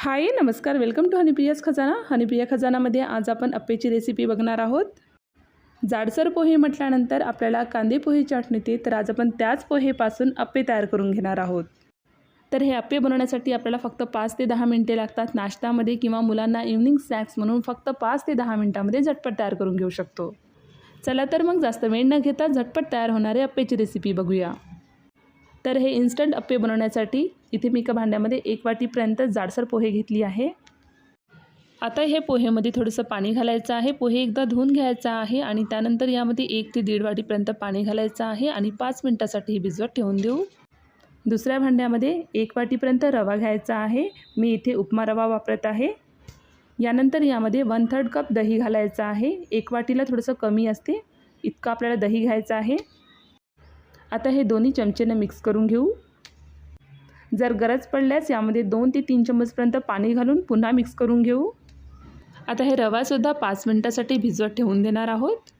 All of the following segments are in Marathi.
हाय नमस्कार. वेलकम टू हनीप्रियाज खजाना. हनीप्रिया खजानामध्ये आज आपण अप्पेची रेसिपी बघणार आहोत. जाडसर पोहे म्हटल्यानंतर आपल्याला कांदे पोहे आठवण येते तर आज आपण त्याच पोहेपासून अप्पे तयार करून घेणार आहोत. तर हे अप्पे बनवण्यासाठी आपल्याला फक्त पाच ते दहा मिनटे लागतात. नाश्त्यामध्ये किंवा मुलांना इव्हनिंग स्नॅक्स म्हणून फक्त पाच ते दहा मिनटामध्ये झटपट तयार करून घेऊ शकतो. चला तर मग जास्त वेळ न घेता झटपट तयार होणारे अप्पेची रेसिपी बघूया. तर हे इन्स्टंट अप्पे बनवण्यासाठी इथे मी एका भांड्यामध्ये एक वाटीपर्यंत जाडसर पोहे घेतली आहे. आता हे पोहेमध्ये थोडंसं पाणी घालायचं आहे. पोहे एकदा धुवून घ्यायचा आहे आणि त्यानंतर यामध्ये एक ते दीड वाटीपर्यंत पाणी घालायचं आहे आणि पाच मिनटासाठी हे भिजवत ठेवून देऊ. दुसऱ्या भांड्यामध्ये एक वाटीपर्यंत रवा घ्यायचा आहे. मी इथे उपमा रवा वापरत आहे. यानंतर यामध्ये वन थर्ड कप दही घालायचं आहे. एक वाटीला थोडंसं कमी असते. इतकं आपल्याला दही घ्यायचं आहे. आता हे दोन्ही चमचेनं मिक्स करून घेऊ. जर गरज पडल्यास यामध्ये दोन ते तीन चम्मचपर्यंत पाणी घालून पुन्हा मिक्स करून घेऊ. आता हे रवासुद्धा पाच मिनटासाठी भिजवत ठेवून देणार आहोत.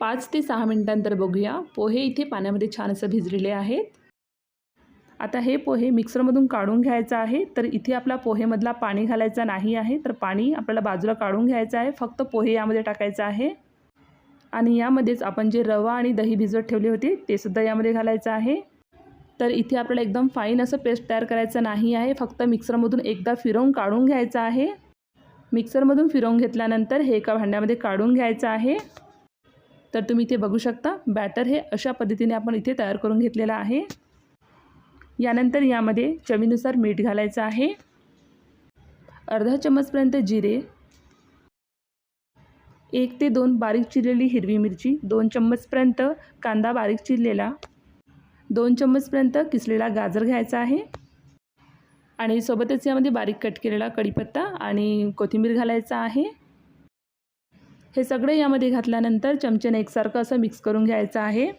पाच ते सहा मिनटांतर बघूया. पोहे इथे पाण्यामध्ये छान असं भिजलेले आहेत. आता हे पोहे मिक्सरमधून काढून घ्यायचं आहे. तर इथे आपला पोहेमधला पाणी घालायचा नाही आहे. तर पाणी आपल्याला बाजूला काढून घ्यायचं आहे. फक्त पोहे यामध्ये टाकायचं आहे. आणि यामध्येच आपण जे रवा आणि दही भिजवत ठेवले होते ते सुद्धा यामध्ये घालायचं आहे. तर इथे आपल्याला एकदम फाईन असं पेस्ट तयार करायचं नाही आहे. फक्त मिक्सरमधून एकदा फिरवून काढून घ्यायचं आहे. मिक्सरमधून फिरवून घेतल्यानंतर हे एका भांड्यामध्ये काढून घ्यायचं आहे. तर तुम्ही इथे बघू शकता बॅटर हे अशा पद्धतीने आपण इथे तयार करून घेतलेलं आहे. यानंतर यामध्ये चवीनुसार मीठ घालायचं आहे. अर्धा चम्मचपर्यंत जिरे एक ते दोन बारीक चिरलेली हिरवी मिरची दोन चम्मचपर्यंत कांदा बारीक चिरलेला दोन चम्मचपर्यंत किसलेला गाजर घ्यायचा आहे. आणि सोबतच यामध्ये बारीक कट केलेला कढीपत्ता आणि कोथिंबीर घालायचा आहे. हे सगळे यामध्ये घातल्यानंतर चमच्याने एकसारखं असं मिक्स करून घ्यायचं आहे.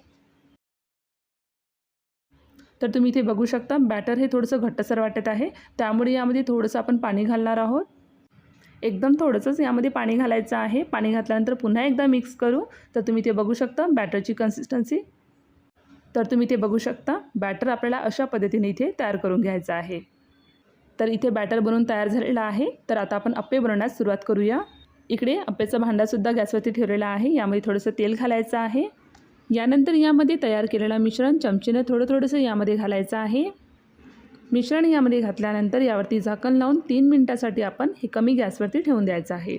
तर तुम्ही इथे बघू शकता बॅटर हे थोडंसं घट्टसर वाटत आहे. त्यामुळे यामध्ये थोडंसं आपण पाणी घालणार आहोत. एकदम थोडंसंच यामध्ये पाणी घालायचं आहे. पाणी घातल्यानंतर पुन्हा एकदा मिक्स करू. तर तुम्ही ते बघू शकता बॅटरची कन्सिस्टन्सी तर तुम्ही ते बघू शकता बॅटर आपल्याला अशा पद्धतीने इथे तयार करून घ्यायचं आहे. तर इथे बॅटर बनवून तयार झालेलं आहे. तर आता आपण अप्पे बनवण्यास सुरुवात करूया. इकडे अप्पेचा भांडासुद्धा गॅसवरती ठेवलेला आहे. यामध्ये थोडंसं तेल घालायचं आहे. यानंतर यामध्ये तयार केलेलं मिश्रण चमचीनं थोडं थोडंसं यामध्ये घालायचं आहे. मिश्रण यामध्ये घातल्यानंतर यावरती झाकण लावून तीन मिनटासाठी आपण हे कमी गॅसवरती ठेवून द्यायचं आहे.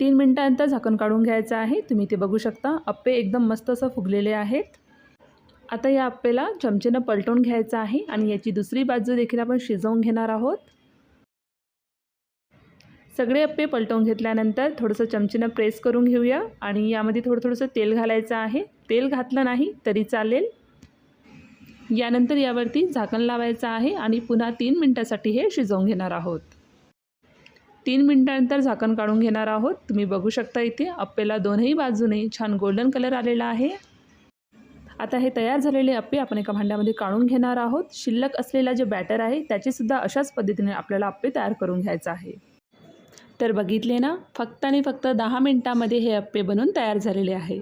तीन मिनटानंतर झाकण काढून घ्यायचं आहे. तुम्ही ते बघू शकता. अप्पे एकदम मस्त असं फुगलेले आहेत. आता या अप्पेला चमचेनं पलटवून घ्यायचं आहे आणि याची दुसरी बाजू देखील आपण शिजवून घेणार आहोत. सगळे अप्पे पलटवून घेतल्यानंतर थोडंसं चमचेनं प्रेस करून घेऊया आणि यामध्ये थोडं थोडंसं तेल घालायचं आहे. तेल घातलं नाही तरी चालेल. यानंतर यावरती झाकण लावायचं आहे आणि पुन्हा तीन मिनटासाठी हे शिजवून घेणार आहोत. तीन मिनटानंतर झाकण काढून घेणार आहोत. तुम्ही बघू शकता इथे अप्पेला दोनही बाजूने छान गोल्डन कलर आलेला आहे. आता हे तयार झालेले अप्पे आपण एका भांड्यामध्ये काढून घेणार आहोत. शिल्लक असलेला जे बॅटर आहे त्याचेसुद्धा अशाच पद्धतीने आपल्याला अप्पे तयार करून घ्यायचं आहे. तर बघितले ना फक्त आणि फक्त दहा मिनटामध्ये हे अप्पे बनवून तयार झालेले आहे.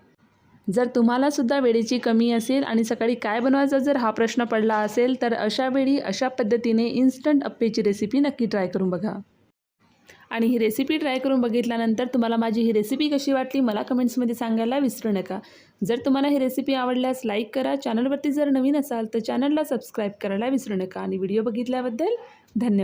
जर तुम्हालासुद्धा वेळेची कमी असेल आणि सकाळी काय बनवायचा जर हा प्रश्न पडला असेल तर अशा वेळी अशा पद्धतीने इन्स्टंट अप्पेची रेसिपी नक्की ट्राय करून बघा. आणि ही रेसिपी ट्राय करून बघितल्यानंतर तुम्हाला माझी ही रेसिपी कशी वाटली मला कमेंट्समध्ये सांगायला विसरू नका. जर तुम्हाला ही रेसिपी आवडल्यास लाईक करा. चॅनलवरती जर नवीन असाल तर चॅनलला सबस्क्राईब करायला विसरू नका. आणि व्हिडिओ बघितल्याबद्दल धन्यवाद.